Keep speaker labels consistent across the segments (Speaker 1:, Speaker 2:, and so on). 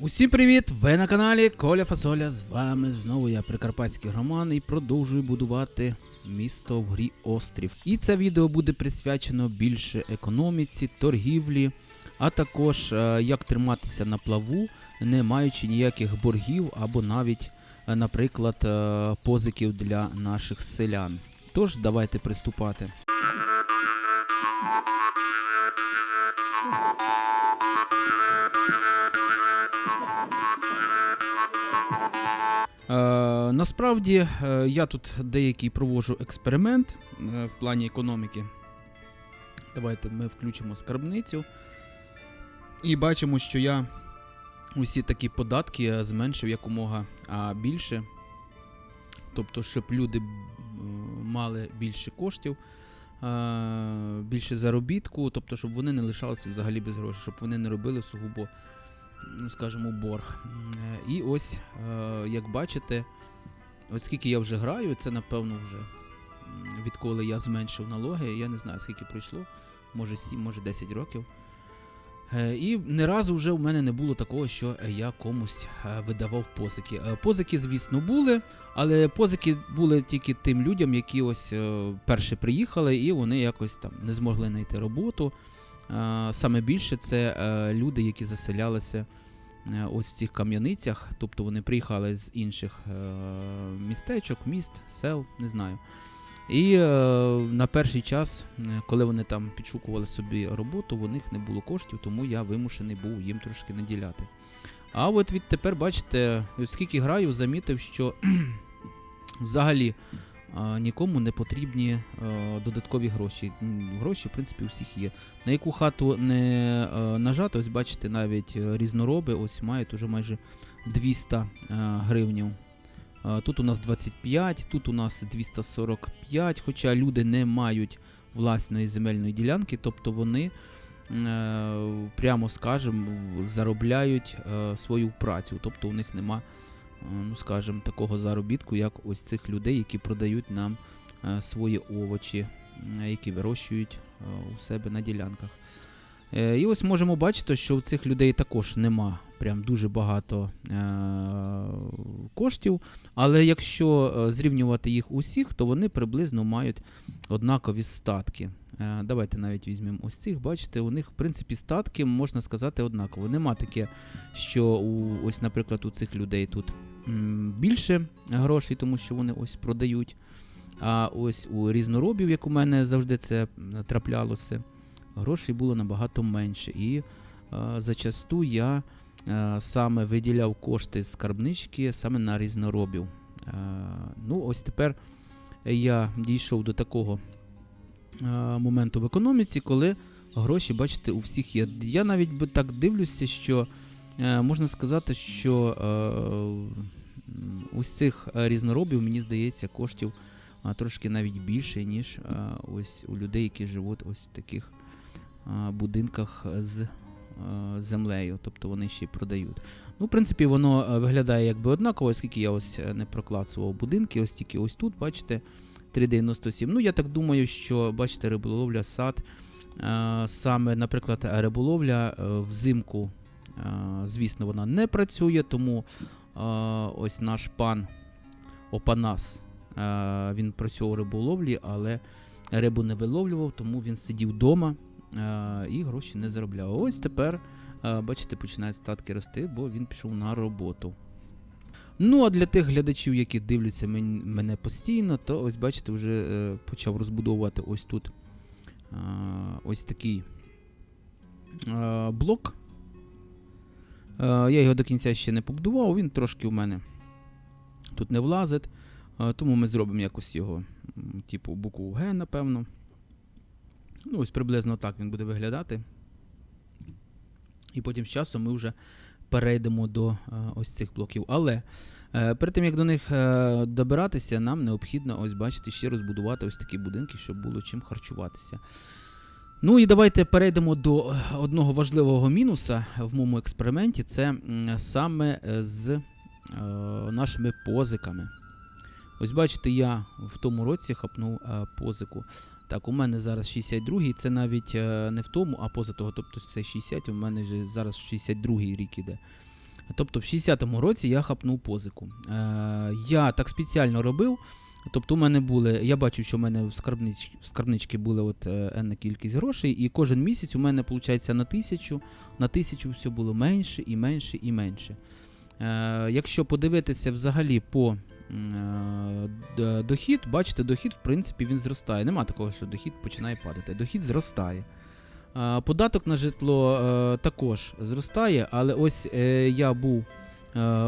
Speaker 1: Усім привіт! Ви на каналі Коля Фасоля. З вами знову я Прикарпатський Роман і продовжую будувати місто в грі Острів. І це відео буде присвячено більше економіці, торгівлі, а також е, як триматися на плаву, не маючи ніяких боргів або навіть, е, наприклад, е, позиків для наших селян. Тож, давайте приступати. Насправді е, я тут деякий проводжу експеримент е, в плані економіки. Давайте ми включимо скарбницю. І бачимо, що я усі такі податки зменшив якомога більше. Тобто, щоб люди мали більше коштів, е, більше заробітку, тобто, щоб вони не лишалися взагалі без грошей, щоб вони не робили сугубо ну, скажімо, борг. Е, І ось, е, як бачите, оскільки я вже граю, це напевно вже відколи я зменшив налоги, я не знаю, скільки пройшло, може 7, може 10 років. Е, І не разу вже у мене не було такого, що я комусь е, видавав позики. Е, Позики, звісно, були, але позики були тільки тим людям, які ось перші приїхали, і вони якось там не змогли знайти роботу. Саме більше це люди, які заселялися ось в цих кам'яницях, тобто вони приїхали з інших е, містечок, міст, сел, не знаю. І е, на перший час, е, коли вони там підшукували собі роботу, у них не було коштів, тому я вимушений був їм трошки наділяти. А от відтепер, бачите, оскільки граю, замітив, що взагалі нікому не потрібні е, додаткові гроші. Гроші, в принципі, у всіх є. На яку хату не е, нажати, ось бачите, навіть е, різнороби ось мають уже майже 200 е, гривнів. Тут у нас 25, тут у нас 245, хоча люди не мають власної земельної ділянки, тобто вони, прямо скажемо, заробляють свою працю, тобто у них нема, ну скажімо, такого заробітку, як ось цих людей, які продають нам е, свої овочі, які вирощують е, у себе на ділянках. Е, І ось можемо бачити, що у цих людей також нема прям дуже багато е, коштів. Але якщо е, зрівнювати їх усіх, то вони приблизно мають однакові статки. Е, Давайте навіть візьмемо ось цих. Бачите, у них в принципі статки можна сказати однаково. Нема таке, що у ось, наприклад, у цих людей тут більше грошей, тому що вони ось продають. А ось у різноробів, як у мене завжди це траплялося, грошей було набагато менше. І е, зачасту я саме виділяв кошти з скарбнички саме на різноробів. Е, ну, ось тепер я дійшов до такого е, моменту в економіці, коли гроші, бачите, у всіх є. Я навіть би так дивлюся, що е, можна сказати, що е, ось цих е, різноробів, мені здається, коштів трошки навіть більше, ніж е, ось у людей, які живуть ось в таких е, будинках з е, землею, тобто вони ще й продають. Ну, в принципі, воно е, виглядає якби однаково, оскільки я ось е, не проклацував будинки, ось тільки ось тут, бачите, 3,97. Ну, я так думаю, що бачите, риболовля, сад. е, Саме, наприклад, риболовля е, взимку, е, звісно, вона не працює, тому е, ось наш пан Опанас. е, Він працював риболовлі, але рибу не виловлював, тому він сидів вдома е, і гроші не заробляв. Ось тепер, е, бачите, починають статки рости, бо він пішов на роботу. Ну, а для тих глядачів, які дивляться мене постійно, то ось бачите, вже е, почав розбудовувати ось тут е, ось такий е, блок. Е, я його до кінця ще не побудував, він трошки у мене тут не влазить. Е, тому ми зробимо якось його, типу, букву Г, напевно. Ну, ось приблизно так він буде виглядати. І потім з часом ми вже перейдемо до е, ось цих блоків. Але е, перед тим як до них е, добиратися, нам необхідно, ось бачите, ще розбудувати ось такі будинки, щоб було чим харчуватися. Ну і давайте перейдемо до одного важливого мінуса в моєму експерименті. Це саме з нашими позиками. Ось бачите, я в тому році хапнув позику. Так, у мене зараз 62-й, це навіть е, не в тому, а поза того, тобто це 60, у мене вже зараз 62-й рік іде. Тобто в 60-му році я хапнув позику. Е, я так спеціально робив. Тобто, у мене були, я бачу, що в мене в скарбнич, в скарбничці була от е, енна кількість грошей, і кожен місяць у мене виходить на тисячу, на тисячу все було менше і менше і менше. Е, якщо подивитися взагалі по е, дохід, бачите, дохід, в принципі, він зростає. Нема такого, що дохід починає падати. Дохід зростає. Е, Податок на житло е, також зростає, але ось е, я був е,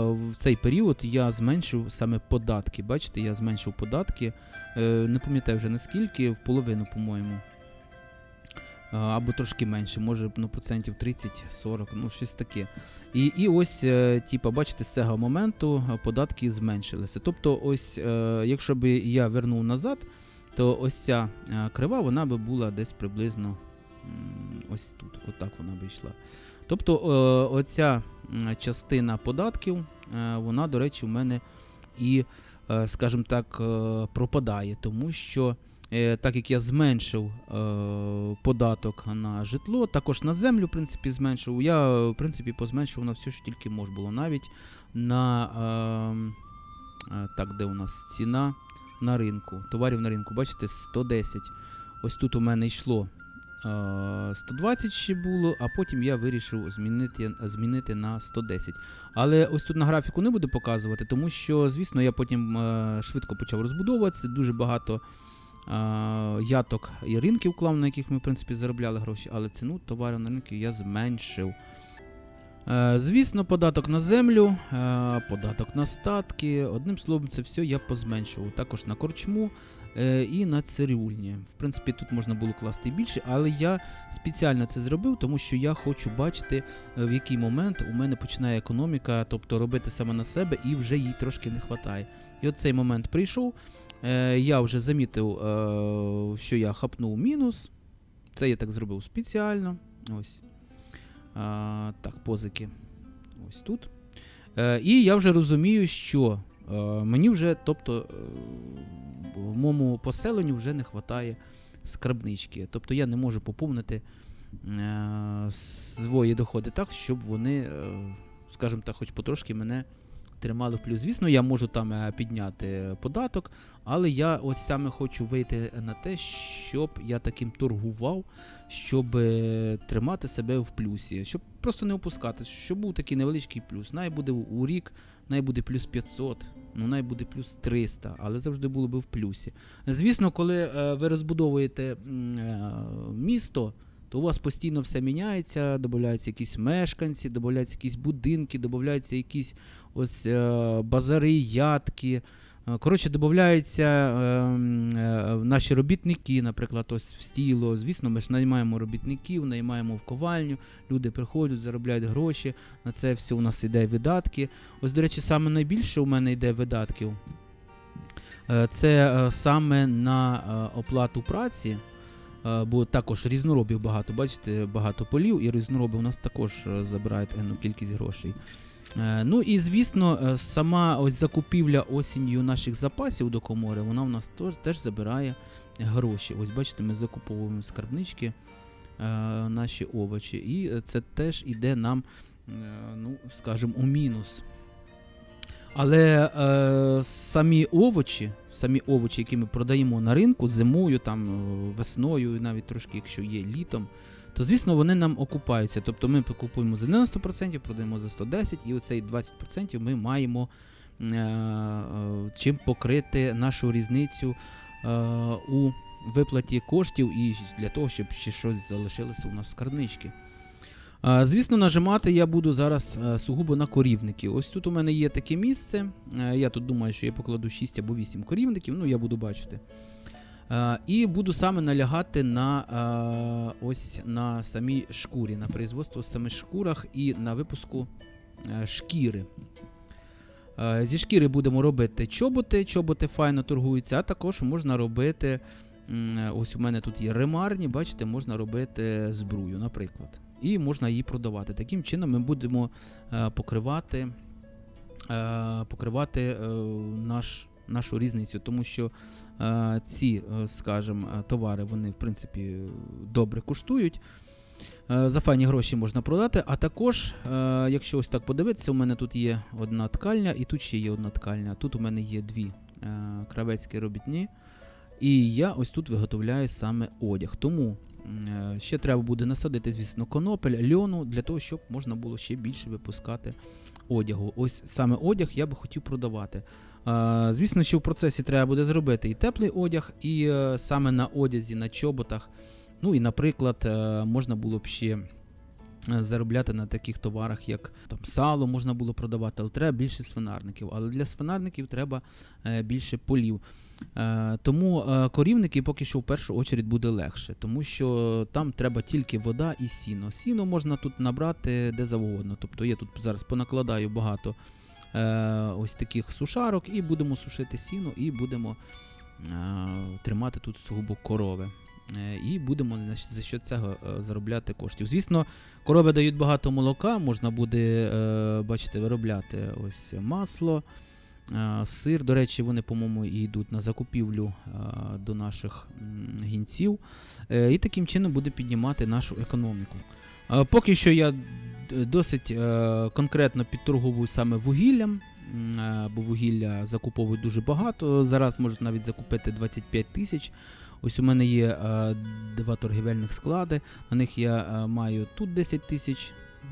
Speaker 1: в цей період, я зменшив саме податки. Бачите, я зменшив податки. е, Не пам'ятаю вже наскільки, в половину, по-моєму. Е, Або трошки менше, може ну, процентів 30-40, ну щось таке. І, і ось, е, типа, бачите, з цього моменту е, податки зменшилися. Тобто, ось, якщо б я вернув назад, то ось ця крива, вона би була десь приблизно ось тут, отак вона би йшла. Тобто, оця частина податків, вона, до речі, у мене і, скажімо так, пропадає, тому що. Е, Так як я зменшив е, податок на житло, також на землю, в принципі, зменшив. Я, в принципі, позменшив на все, що тільки можна було. Навіть на е, е, так, де у нас ціна на ринку, товарів на ринку, бачите, 110. Ось тут у мене йшло е, 120 ще було, а потім я вирішив змінити, змінити на 110. Але ось тут на графіку не буду показувати, тому що, звісно, я потім е, швидко почав розбудовуватися, дуже багато. Е, Яток і ринків клав, на яких ми, в принципі, заробляли гроші, але ціну товарів на ринку я зменшив. Е, Звісно, податок на землю, е, податок на статки. Одним словом, це все я позменшував. Також на корчму і на цирюльні. В принципі, тут можна було класти більше, але я спеціально це зробив, тому що я хочу бачити, в який момент у мене починає економіка, тобто робити саме на себе, і вже їй трошки не вистачає. І от цей момент прийшов. Е, Я вже замітив, е, що я хапнув мінус. Це я так зробив спеціально. Ось. А, так, позики. Ось тут. Е, і я вже розумію, що е, мені вже, тобто, е, в моєму поселенню вже не вистачає скарбнички. Тобто я не можу поповнити е, свої доходи так, щоб вони, е, скажімо так, хоч потрошки мене тримали в плюс. Звісно, я можу там е, підняти податок, але я ось саме хочу вийти на те, щоб я таким торгував, щоб е, тримати себе в плюсі, щоб просто не опускати, щоб був такий невеличкий плюс. Най буде у рік, най буде плюс 500, ну най буде плюс 300, але завжди було би в плюсі. Звісно, коли е, ви розбудовуєте місто, то у вас постійно все міняється, додаються якісь мешканці, додаються якісь будинки, додаються якісь ось е, базари, ядки. Е, Коротше, додаються е, е, наші робітники, наприклад, ось в стіло. Звісно, ми ж наймаємо робітників, наймаємо в ковальню, люди приходять, заробляють гроші. На це все у нас йде видатки. Ось, до речі, саме найбільше у мене йде видатків. Це саме на оплату праці. Е, Бо також різноробів багато, бачите, багато полів, і різнороби у нас також е, забирають енну кількість грошей. Е, Ну і звісно, сама ось закупівля осінню наших запасів до комори, вона у нас теж, забирає гроші. Ось бачите, ми закуповуємо скарбнички наші овочі, і це теж іде нам, ну, скажімо, у мінус. Але е, самі овочі, самі овочі, які ми продаємо на ринку зимою, там, е, весною, навіть трошки, якщо є літом, то звісно вони нам окупаються. Тобто ми купуємо за 90%, продаємо за 110%, і оцей 20% ми маємо е, е, чим покрити нашу різницю е, у виплаті коштів і для того, щоб ще щось залишилося у нас в скарбничці. Звісно, нажимати я буду зараз е, сугубо на корівники. Ось тут у мене є таке місце. Е, Я тут думаю, що я покладу 6 або 8 корівників, ну я буду бачити. Е, І буду саме налягати на ось на самій шкурі, на производство самих шкурах і на випуску шкіри. Зі шкіри будемо робити чоботи, чоботи файно торгуються, а також можна робити. Ось у мене тут є ремарні, бачите, можна робити збрую, наприклад. І можна її продавати. Таким чином ми будемо е, покривати, е, покривати е, наш, нашу різницю, тому що ці, скажімо, товари вони в принципі добре коштують. За файні гроші можна продати. А також, якщо ось так подивитися, у мене тут є одна ткальня і тут ще є одна ткальня. Тут у мене є дві кравецькі робітні. І я ось тут виготовляю саме одяг. Тому ще треба буде насадити, звісно, конопель, льону для того, щоб можна було ще більше випускати одягу. Ось саме одяг я би хотів продавати. Е, Звісно, що в процесі треба буде зробити і теплий одяг, і е, саме на одязі, на чоботах. Ну і, наприклад, е, можна було б ще е, заробляти на таких товарах, як там сало можна було продавати, але треба більше свинарників. Але для свинарників треба е, більше полів. Е, Тому е, корівники поки що в першу очередь буде легше, тому що там треба тільки вода і сіно. Сіно можна тут набрати де завгодно. Тобто я тут зараз понакладаю багато е, ось таких сушарок, і будемо сушити сіно, і будемо тримати тут сугубо корови. І будемо за що цього заробляти коштів. Звісно, корови дають багато молока, можна буде, бачите, виробляти ось масло, сир. До речі, вони, по-моєму, і йдуть на закупівлю е, до наших гінців. Е, І таким чином буде піднімати нашу економіку. Е, Поки що я досить е, конкретно підторговую саме вугіллям, е, бо вугілля закуповують дуже багато. Зараз можуть навіть закупити 25 тисяч. Ось у мене є е, два торгівельних склади. На них я е, маю тут 10 тисяч е,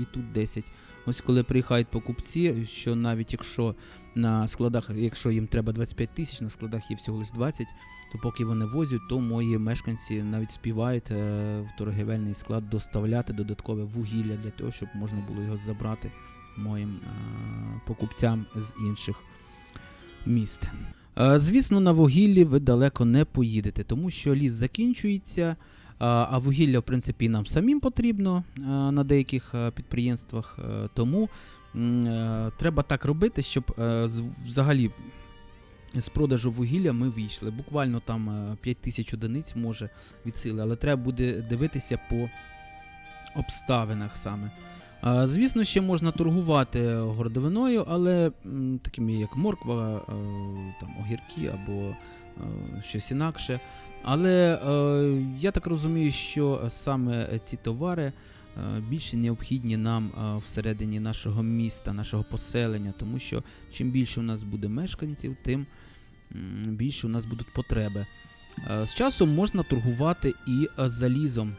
Speaker 1: і тут 10. Ось коли приїхають покупці, що навіть якщо на складах, якщо їм треба 25 тисяч, на складах є всього лише 20, то поки вони возять, то мої мешканці навіть співають е, в торгівельний склад доставляти додаткове вугілля для того, щоб можна було його забрати моїм е, покупцям з інших міст. Е, Звісно, на вугіллі ви далеко не поїдете, тому що ліс закінчується, а вугілля, в принципі, нам самим потрібно на деяких підприємствах. е, Тому е, треба так робити, щоб е, взагалі з продажу вугілля ми вийшли. Буквально там е, 5 тисяч одиниць може від сили, але треба буде дивитися по обставинах саме. Звісно, ще можна торгувати гордовиною, але такими як морква, там, огірки або щось інакше. Але е, я так розумію, що саме ці товари е, більше необхідні нам е, всередині нашого міста, нашого поселення, тому що чим більше у нас буде мешканців, тим більше у нас будуть потреби. Е, З часом можна торгувати і залізом.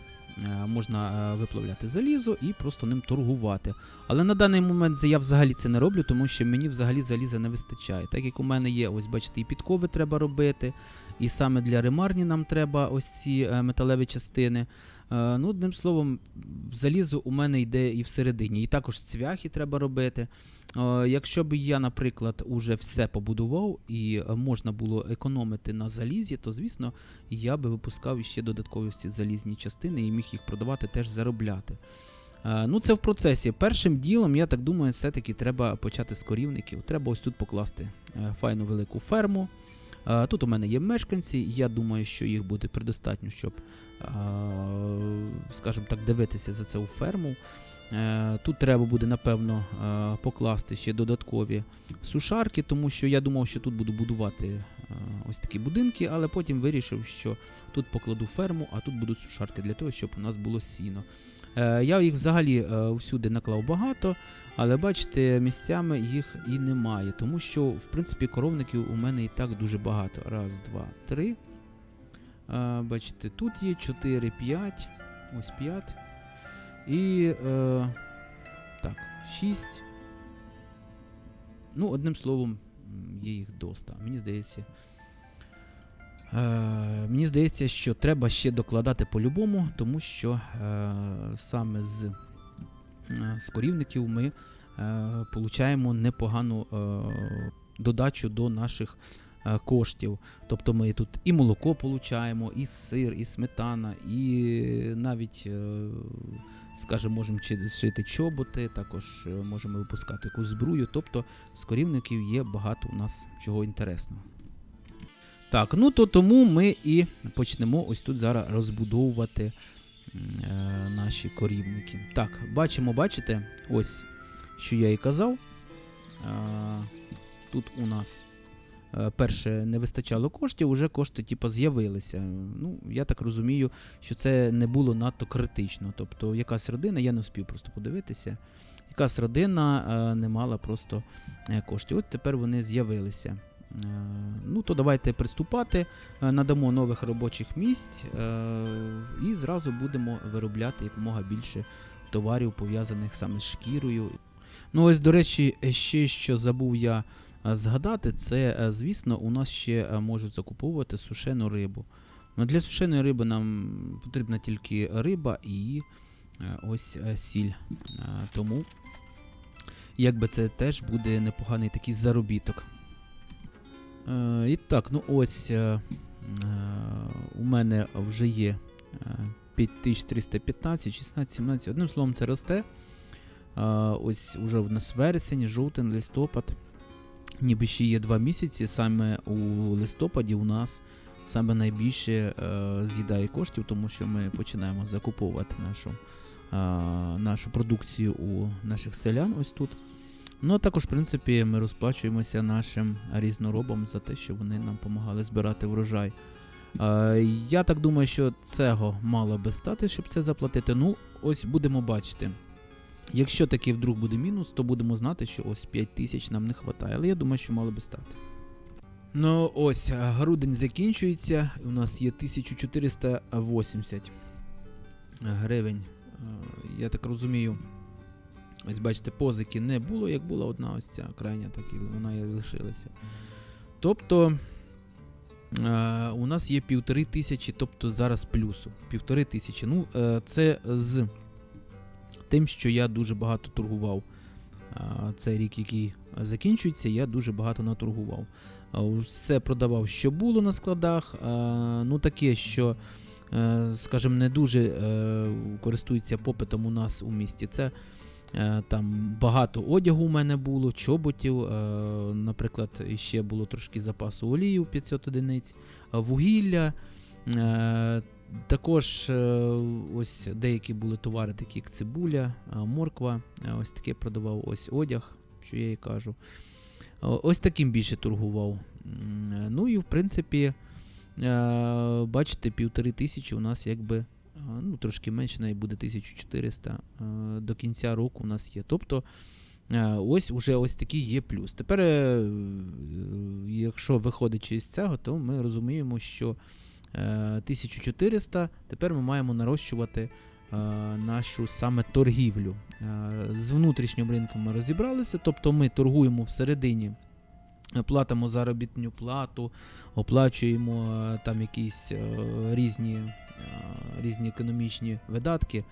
Speaker 1: Можна виплавляти залізо і просто ним торгувати. Але на даний момент я взагалі це не роблю, тому що мені взагалі заліза не вистачає. Так як у мене є, ось бачите, і підкови треба робити, і саме для ремарні нам треба ось ці е, металеві частини. Е, Ну, одним словом, залізо у мене йде і всередині. І також цвяхи треба робити. Е, Якщо б я, наприклад, уже все побудував і можна було економити на залізі, то звісно я би випускав ще додаткові залізні частини і міг їх продавати, теж заробляти. Ну, це в процесі. Першим ділом, я так думаю, все-таки треба почати з корівників. Треба ось тут покласти файну велику ферму. Е, Тут у мене є мешканці, я думаю, що їх буде предостатньо, щоб, е, скажімо так, дивитися за цю ферму. Е, Тут треба буде, напевно, покласти ще додаткові сушарки, тому що я думав, що тут буду будувати ось такі будинки, але потім вирішив, що тут покладу ферму, а тут будуть сушарки для того, щоб у нас було сіно. Е, Я їх взагалі е, всюди наклав багато, але бачите, місцями їх і немає, тому що, в принципі, коровників у мене і так дуже багато. Раз, два, три. Е, Бачите, тут є 4, 5. Ось 5. І. Е, так, 6. Ну, одним словом, є їх доста. Мені здається. Е, мені здається, що треба ще докладати по-любому, тому що е, саме з, е, з корівників ми е, получаємо непогану е, додачу до наших е, коштів. Тобто ми тут і молоко получаємо, і сир, і сметана, і навіть, е, скажімо, можемо шити чоботи, також е, можемо випускати якусь збрую. Тобто з корівників є багато у нас чого інтересного. Так, ну то тому ми і почнемо ось тут зараз розбудовувати е, наші корівники. Так, бачимо, бачите, ось що я і казав. Е, тут у нас е, перше не вистачало коштів, уже кошти типу, з'явилися. Ну, я так розумію, що це не було надто критично. Тобто, якась родина, я не встиг просто подивитися. Якась родина е, не мала просто е, коштів. От тепер вони з'явилися. Е, ну, то давайте приступати, е, надамо нових робочих місць е, і зразу будемо виробляти якомога більше товарів, пов'язаних саме з шкірою. Ну, ось, до речі, ще що забув я згадати, це, звісно, у нас ще можуть закуповувати сушену рибу. Ну, для сушеної риби нам потрібна тільки риба і ось сіль. Тому, якби це теж буде непоганий такий заробіток. Е, І так, ну ось е, е, у мене вже є е, 5315, 16, 17. Одним словом, це росте. Ось уже в нас вересень, жовтень, листопад. Ніби ще є два місяці. Саме у листопаді у нас саме найбільше з'їдає коштів, тому що ми починаємо закуповувати нашу, нашу продукцію у наших селян ось тут. Ну, а також, в принципі, ми розплачуємося нашим різноробам за те, що вони нам допомагали збирати врожай. Е, я так думаю, що цього мало би стати, щоб це заплатити. Ну, ось будемо бачити. Якщо таки вдруг буде мінус, то будемо знати, що ось 5 тисяч нам не вистачає. Але я думаю, що мало би стати. Ну, ось, грудень закінчується. У нас є 1480 гривень. Я так розумію. Ось бачите, позики не було, як була одна ось ця крайня, так і вона і лишилася. Тобто е, у нас є півтори тисячі, тобто зараз плюсу. Півтори тисячі. Ну, е, це з тим, що я дуже багато торгував. Е, цей рік, який закінчується, я дуже багато наторгував. Е, Все продавав, що було на складах. е, Ну, таке, що, е, скажімо, не дуже е, користується попитом у нас у місті. Це Е, Там багато одягу у мене було, чоботів. е, Наприклад, ще було трошки запасу олії 500 одиниць, е, вугілля. е, Також е, ось деякі були товари, такі як цибуля, е, морква. е, Ось таке продавав ось одяг, що я і кажу. Е, Ось таким більше торгував. Е, Ну і в принципі, е, бачите, півтори тисячі у нас якби ну, трошки менше, навіть буде 1400 до кінця року у нас є. Тобто ось уже ось такий є плюс. Тепер, е, якщо виходячи з цього, то ми розуміємо, що е, 1400 тепер ми маємо нарощувати е, нашу саме торгівлю. Е, З внутрішнім ринком ми розібралися, тобто ми торгуємо всередині. е, Платимо заробітну плату, оплачуємо е, там якісь е, різні е, різні економічні видатки.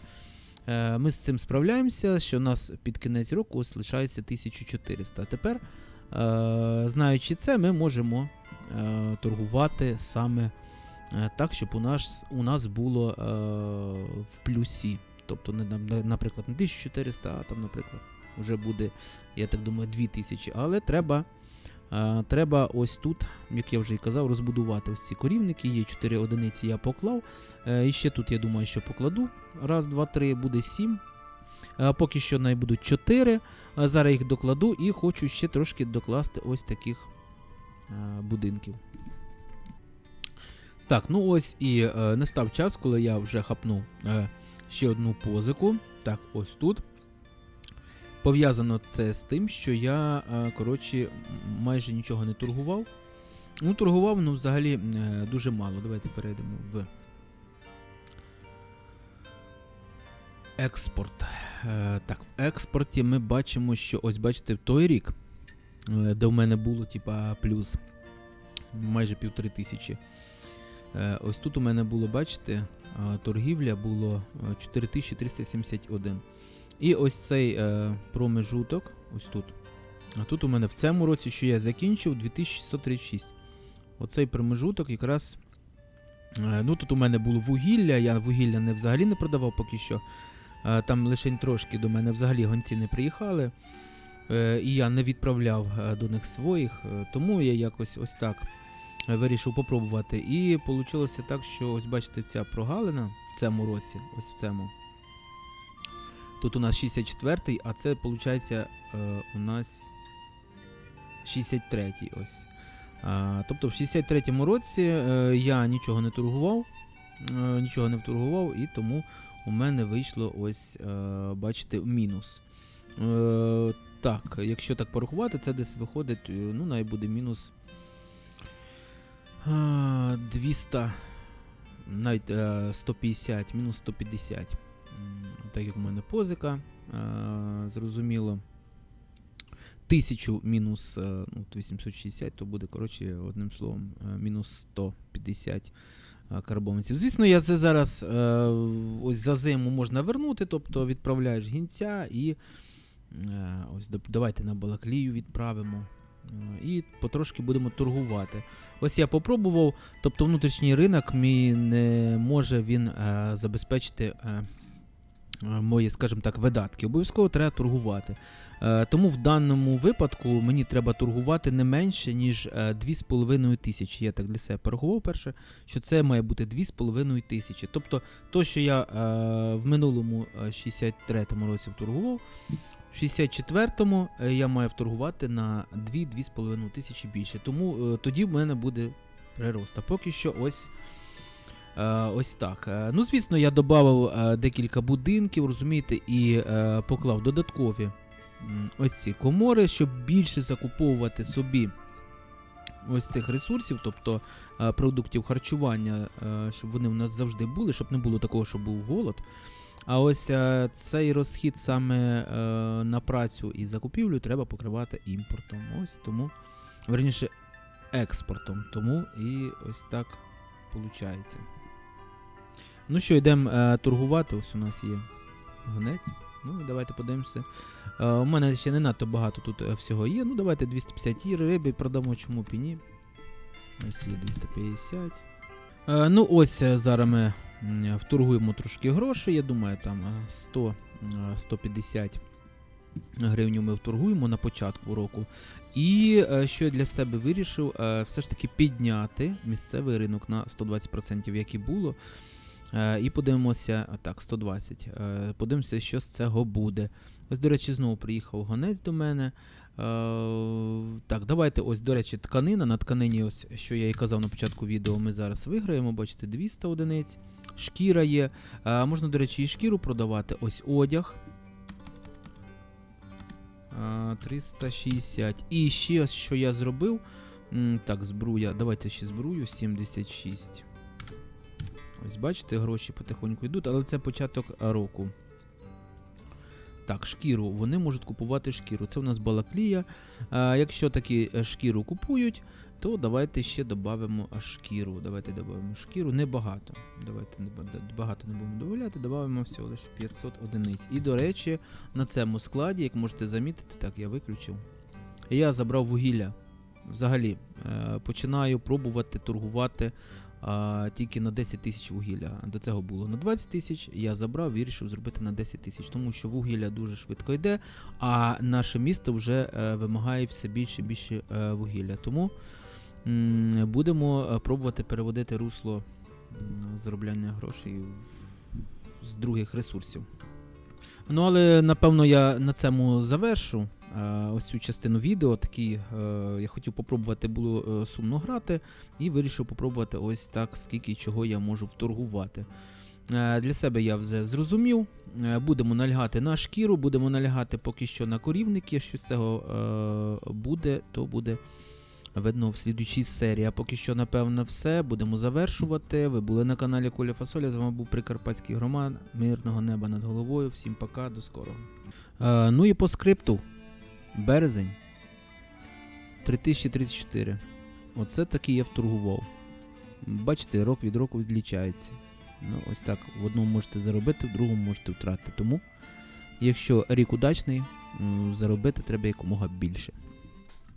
Speaker 1: Е, Ми з цим справляємося, що у нас під кінець року ось лишається 1400. А тепер, е, знаючи це, ми можемо е, торгувати саме е, так, щоб у нас, у нас було е, в плюсі. Тобто, наприклад, не 1400, а там, наприклад, вже буде, я так думаю, 2000. Але треба. Е, Треба ось тут, як я вже і казав, розбудувати ось ці корівники. Є 4 одиниці, я поклав. Е, І ще тут, я думаю, що покладу. Раз, два, три, буде 7. Поки що най будуть 4. Зараз їх докладу і хочу ще трошки докласти ось таких е, будинків. Так, ну ось і е, настав час, коли я вже хапнув е, ще одну позику. Так, ось тут. Пов'язано це з тим, що я, е, коротше, майже нічого не торгував. Ну, торгував, ну, взагалі е, дуже мало. Давайте перейдемо в експорт. Е, Так, в експорті ми бачимо, що ось бачите, в той рік, де в мене було, типа, плюс майже півтори тисячі. Ось тут у мене було, бачите, торгівля було е, 4371. І ось цей е, промежуток, ось тут. А тут у мене в цьому році, що я закінчив, 2636. Оцей промежуток якраз. Е, ну тут у мене було вугілля, я вугілля не взагалі не продавав поки що. Е, там лише трошки до мене взагалі гонці не приїхали. Е, і я не відправляв е, до них своїх, е, тому я якось ось так е, вирішив попробувати. І вийшло так, що ось бачите, ця прогалина в цьому році, ось в цьому. Тут у нас 64-й, а це виходить е, у нас 63-й ось. Тобто в 63-му році е, я нічого не торгував, е, нічого не вторгував, і тому у мене вийшло ось, бачите, мінус. Так, якщо так порахувати, це десь виходить, ну, навіть буде мінус е, 200, навіть е, 150, мінус 150. Так як у мене позика, е, зрозуміло. 1000 мінус е, ну, 860, то буде, коротше, одним словом, е, мінус 150 е, карбованців. Звісно, я це зараз ось за зиму можна вернути, тобто відправляєш гінця і ось давайте на балаклію відправимо. І потрошки будемо торгувати. Ось я попробував, тобто внутрішній ринок мій не може він забезпечити мої, скажімо так, видатки. Обов'язково треба торгувати. Е, Тому в даному випадку мені треба торгувати не менше, ніж е, 2,5 тисячі. Я так для себе порахував перше, що це має бути 2,5 тисячі. Тобто, то, що я е, в минулому е, 63-му році торгував, в 64-му е, я маю вторгувати на 2-2,5 тисячі більше. Тому е, тоді в мене буде прирост. А поки що ось. Е, ось так. Е, Ну, звісно, я додав е, декілька будинків, розумієте, і поклав додаткові ось ці комори, щоб більше закуповувати собі ось цих ресурсів, тобто продуктів харчування, щоб вони в нас завжди були, щоб не було такого, що був голод. А ось цей розхід саме на працю і закупівлю треба покривати імпортом. Ось тому, верніше, експортом. Тому і ось так виходить. Ну що, йдемо е, торгувати. Ось у нас є гонець. Ну, давайте подивимося. Е, у мене ще не надто багато тут е, всього є. Ну, давайте 250 і риби продамо, чому б і ні. Ось є 250. Е, ну, ось е, зараз ми вторгуємо трошки грошей. Я думаю, там е, 100, е, 150 гривень ми вторгуємо на початку року. І е, що я для себе вирішив, е, все ж таки підняти місцевий ринок на 120%, як і було. Е, І подивимося, так, 120. Е, Подивимося, що з цього буде. Ось, до речі, знову приїхав гонець до мене. Е, Так, давайте, ось, до речі, тканина. На тканині, ось, що я і казав на початку відео, ми зараз виграємо. Бачите, 200 одиниць. Шкіра є. Можна, до речі, і шкіру продавати. Ось одяг. Е, 360. І ще, що я зробив. Так, збруя. Давайте ще збрую 76. Ось бачите, гроші потихоньку йдуть, але це початок року. Так, шкіру. Вони можуть купувати шкіру. Це у нас балаклія. А, якщо такі е, шкіру купують, то давайте ще додамо шкіру. Давайте додамо шкіру. Небагато. Давайте багато не будемо додавати, додамо всього лише 500 одиниць. І, до речі, на цьому складі, як можете замітити, так, я виключив. Я забрав вугілля. Взагалі, е, починаю пробувати торгувати а, тільки на 10 тисяч вугілля. До цього було на 20 тисяч. Я забрав, вирішив зробити на 10 тисяч, тому що вугілля дуже швидко йде, а наше місто вже е, вимагає все більше і більше е, вугілля. Тому м, будемо е, пробувати переводити русло заробляння грошей з других ресурсів. Ну, але напевно я на цьому завершу ось цю частину відео. Такий, е, я хотів попробувати було е, сумно грати, і вирішив попробувати ось так, скільки чого я можу вторгувати. Е, Для себе я вже зрозумів. Е, Будемо налягати на шкіру, будемо налягати поки що на корівники. Що з цього е, буде, то буде видно в слідучій серії. А поки що, напевно, все. Будемо завершувати. Ви були на каналі Коля Фасоля. З вами був Прикарпатський громад. Мирного неба над головою. Всім пока, до скорого. Е, ну і по скрипту. Березень. 3034. Оце таки я вторгував. Бачите, рок від року відлічається. Ну, ось так. В одному можете заробити, в другому можете втратити. Тому, якщо рік удачний, заробити треба якомога більше.